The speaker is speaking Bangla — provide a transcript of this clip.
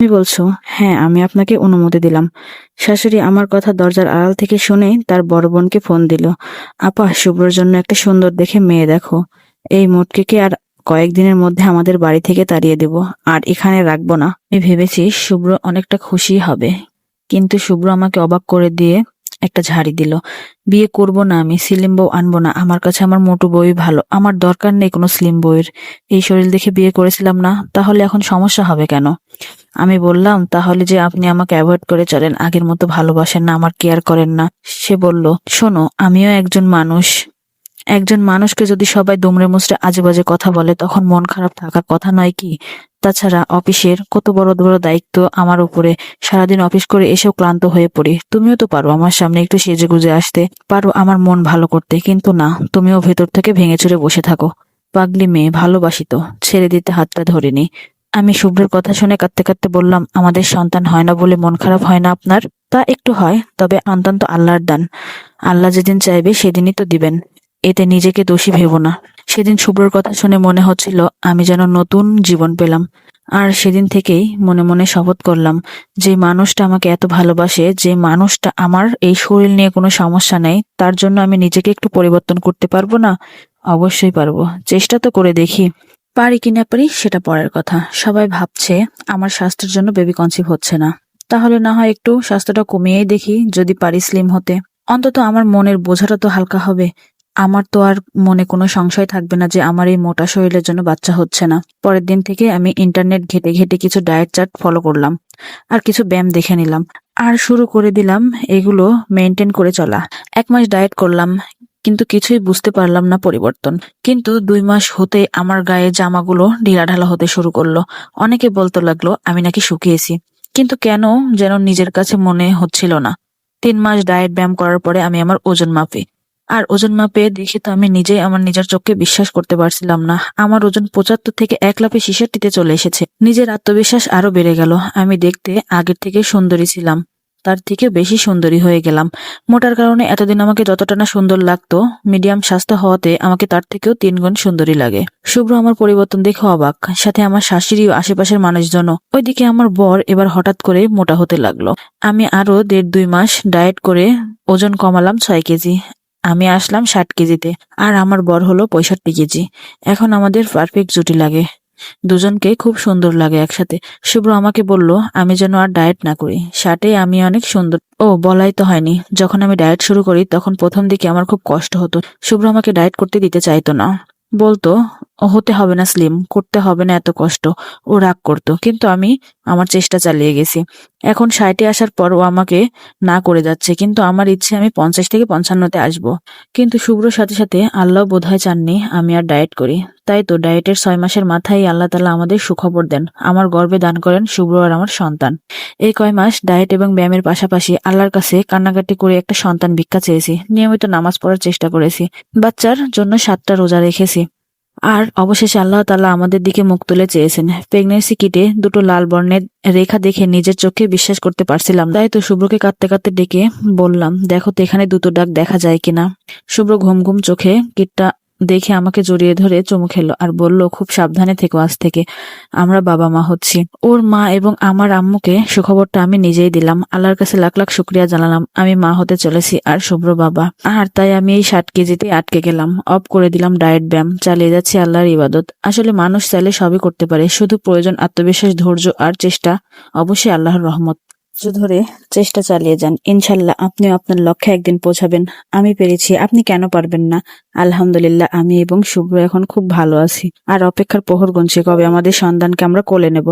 তুমি বলছো? হ্যাঁ আমি আপনাকে অনুমতি দিলাম। শাশুড়ি আমার কথা দরজার আড়াল থেকে শুনে তার বড় বোনকে ফোন দিল। আপা, শুভ্রর জন্য একটা সুন্দর দেখে মেয়ে দেখো। এই মোটকেকে আর কয়েকদিনের মধ্যে আমাদের বাড়ি থেকে তাড়িয়ে দেব। আর এখানে রাখব না। আমি ভেবেছি শুভ্র অনেকটা খুশি হবে। কিন্তু শুভ্র আমাকে অবাক করে দিয়ে একটা ঝাড়ি দিল। বিয়ে করব না আমি, স্লিম বউ আনব না। আমার কাছে আমার মোটু বই ভালো। আমার দরকার নেই কোনো স্লিম বউয়ের। এই শরীর দেখে বিয়ে করেছিলাম না, তাহলে এখন সমস্যা হবে কেন? আমি বললাম, তাহলে যে আপনি আমাকে অ্যাভয়েড করে চলেন, আগের মতো ভালোবাসেন না, আমার কেয়ার করেন না। সে বলল, শোনো, আমিও একজন মানুষ। একজন মানুষকে যদি সবাই দুমড়ে মুচড়ে আজে বাজে কথা বলে, তখন মন খারাপ থাকার কথা নয় কি? তাছাড়া অফিসের কত বড় বড় দায়িত্ব আমার উপরে। সারাদিন অফিস করে এসেও ক্লান্ত হয়ে পড়ি। তুমিও তো পারো আমার সামনে একটু সেজে গুজে আসতে। পারো আমার মন ভালো করতে, কিন্তু না, তুমিও ভেতর থেকে ভেঙে চুরে বসে থাকো। পাগলি মেয়ে, ভালোবাসি তো, ছেড়ে দিতে হাতটা ধরিনি। আমি শুভ্রের কথা শুনে কাঁদতে কাঁদতে বললাম, আমাদের সন্তান হয় না বলে মন খারাপ হয় না আপনার? তা একটু হয়, তবে সন্তান তো আল্লাহর দান। আল্লাহ যেদিন চাইবে, সেদিনই তো দিবেন। এতে নিজেকে দোষী ভেব না। সেদিন শুভ্রর কথা শুনে মনে হচ্ছিল, আমি যেন নতুন জীবন পেলাম। আর সেদিন থেকেই মনে মনে শপথ করলাম, যে মানুষটা আমাকে এত ভালোবাসে, যে মানুষটা আমার এই শরীর নিয়ে কোনো সমস্যা নেই, তার জন্য আমি নিজেকে একটু পরিবর্তন করতে পারব না? অবশ্যই পারব। চেষ্টা তো করে দেখি। পারি কি না পারি, সেটা পরের কথা। সবাই ভাবছে, আমার স্বাস্থ্যের জন্য বেবি কনসিভ হচ্ছে না। তাহলে না হয় একটু স্বাস্থ্যটা কমিয়েই দেখি, যদি পারি স্লিম হতে। অন্তত আমার মনের বোঝাটা তো হালকা হবে। আমার তো আর মনে কোনো সংশয় থাকবে না যে আমার এই মোটা শরীরের জন্য বাচ্চা হচ্ছে না। পরের দিন থেকে আমি ইন্টারনেট ঘেটে ঘেটে কিছু ডায়েট চার্ট ফলো করলাম আর কিছু ব্যায়াম দেখে নিলাম। আর শুরু করে দিলাম এগুলো মেনটেন করে চলা। এক মাস ডায়েট করলাম, কিন্তু কিছুই বুঝতে পারলাম না পরিবর্তন। কিন্তু দুই মাস হতে আমার গায়ে জামাগুলো ঢিলাঢালা হতে শুরু করল। অনেকে বলতে লাগল, আমি নাকি শুকিয়েছি। কিন্তু কেন যেন নিজের কাছে মনে হচ্ছিল না। তিন মাস ডায়েট ব্যায়াম করার পরে আমি আমার ওজন মাপি। আর ওজন মাপে দেখে তো আমি নিজেই আমার নিজের চোখকে বিশ্বাস করতে পারছিলাম না। আমার ওজন পঁচাত্তর থেকে এক লাফে শিশারটিতে চলে এসেছে। নিজের আত্মবিশ্বাস আরও বেড়ে গেল। আমি দেখতে আগের থেকে সুন্দরী ছিলাম। তার থেকে বেশি সুন্দরী হয়ে গেলাম। মোটার কারণে এতদিন আমাকে যতটা না সুন্দর লাগতো, মিডিয়াম স্বাস্থ্য হওয়াতে আমাকে তার থেকেও তিন গুণ সুন্দরী লাগে। শুভ্র আমার পরিবর্তন দেখে অবাক। সাথে আমার শাশুড়ি ও আশেপাশের মানুষজনও। ওইদিকে আমার বর এবার হঠাৎ করে মোটা হতে লাগল। আমি আরও দেড় দুই মাস ডায়েট করে ওজন কমালাম ছয় কেজি। আমি আসলাম ষাট কেজিতে আর আমার বর হলো পঁয়ষট্টি কেজি। এখন আমাদের পারফেক্ট জুটি লাগে। দুজনকে খুব সুন্দর লাগে একসাথে। শুভ্র আমাকে বলল আমি যেন আর ডায়েট না করি। ষাটে আমি অনেক সুন্দর। ও বলাই তো হয়নি। যখন আমি ডায়েট শুরু করি তখন প্রথম দিকে আমার খুব কষ্ট হতো। শুভ্র আমাকে ডায়েট করতে দিতে চাইতো না। বলতো "ও, হতে হবে না স্লিম করতে হবে না এত কষ্ট। ও রাগ করতো। কিন্তু আমি আমার চেষ্টা চালিয়ে গেছি। এখন ষাটে আসার পর ও আমাকে না করে যাচ্ছে। কিন্তু আমার ইচ্ছে আমি পঞ্চাশ থেকে পঞ্চান্নতে আসব। কিন্তু শুভ্রর সাথে সাথে আল্লাহ বোধহয় চাননি আমি আর ডায়েট করি। তাই তো ডায়েটের ছয় মাসের মাথায় আল্লাহ তালা আমাদের সুখবর দেন। আমার গর্বে দান করেন শুভ্র আর আমার সন্তান। এই কয় মাস ডায়েট এবং ব্যায়ামের পাশাপাশি আল্লাহর কাছে কান্নাকাটি করে একটা সন্তান ভিক্ষা চেয়েছি। নিয়মিত নামাজ পড়ার চেষ্টা করেছি। বাচ্চার জন্য সাতটা রোজা রেখেছি। আর অবশেষে আল্লাহ তাল্লাহ আমাদের দিকে মুখ তুলে চেয়েছেন। প্রেগনেন্সি কিটে দুটো লাল বর্ণের রেখা দেখে নিজের চোখে বিশ্বাস করতে পারছিলাম। তাই তো শুভ্রকে কাঁদতে কাঁদতে ডেকে বললাম, দেখো তো এখানে দুটো ডাক দেখা যায় কিনা? শুভ্র ঘুম ঘুম চোখে কিটটা দেখে আমাকে জড়িয়ে ধরে চুমু খেলো আর বলল, খুব সাবধানে থেকো আজ থেকে। আমরা বাবা মা হচ্ছি। ওর মা এবং আমার আম্মুকে সুখবরটা আমি নিজেই দিলাম। আল্লাহর কাছে লাখ লাখ শুক্রিয়া জানালাম। আমি মা হতে চলেছি আর শুভ্র বাবা। আর তাই আমি এই ষাট কেজিতে আটকে গেলাম। অফ করে দিলাম ডায়েট ব্যায়াম। চালিয়ে যাচ্ছি আল্লাহর ইবাদত। আসলে মানুষ চাইলে সবই করতে পারে। শুধু প্রয়োজন আত্মবিশ্বাস, ধৈর্য আর চেষ্টা। অবশ্যই আল্লাহর রহমত। ধরে চেষ্টা চালিয়ে যান। ইনশাল্লাহ আপনিও আপনার লক্ষ্যে একদিন পৌঁছাবেন। আমি পেরেছি, আপনি কেন পারবেন না? আলহামদুলিল্লাহ, আমি এবং শুভ্র এখন খুব ভালো আছি। আর অপেক্ষার প্রহর গুনছে, কবে আমাদের সন্তানকে আমরা কোলে নেব।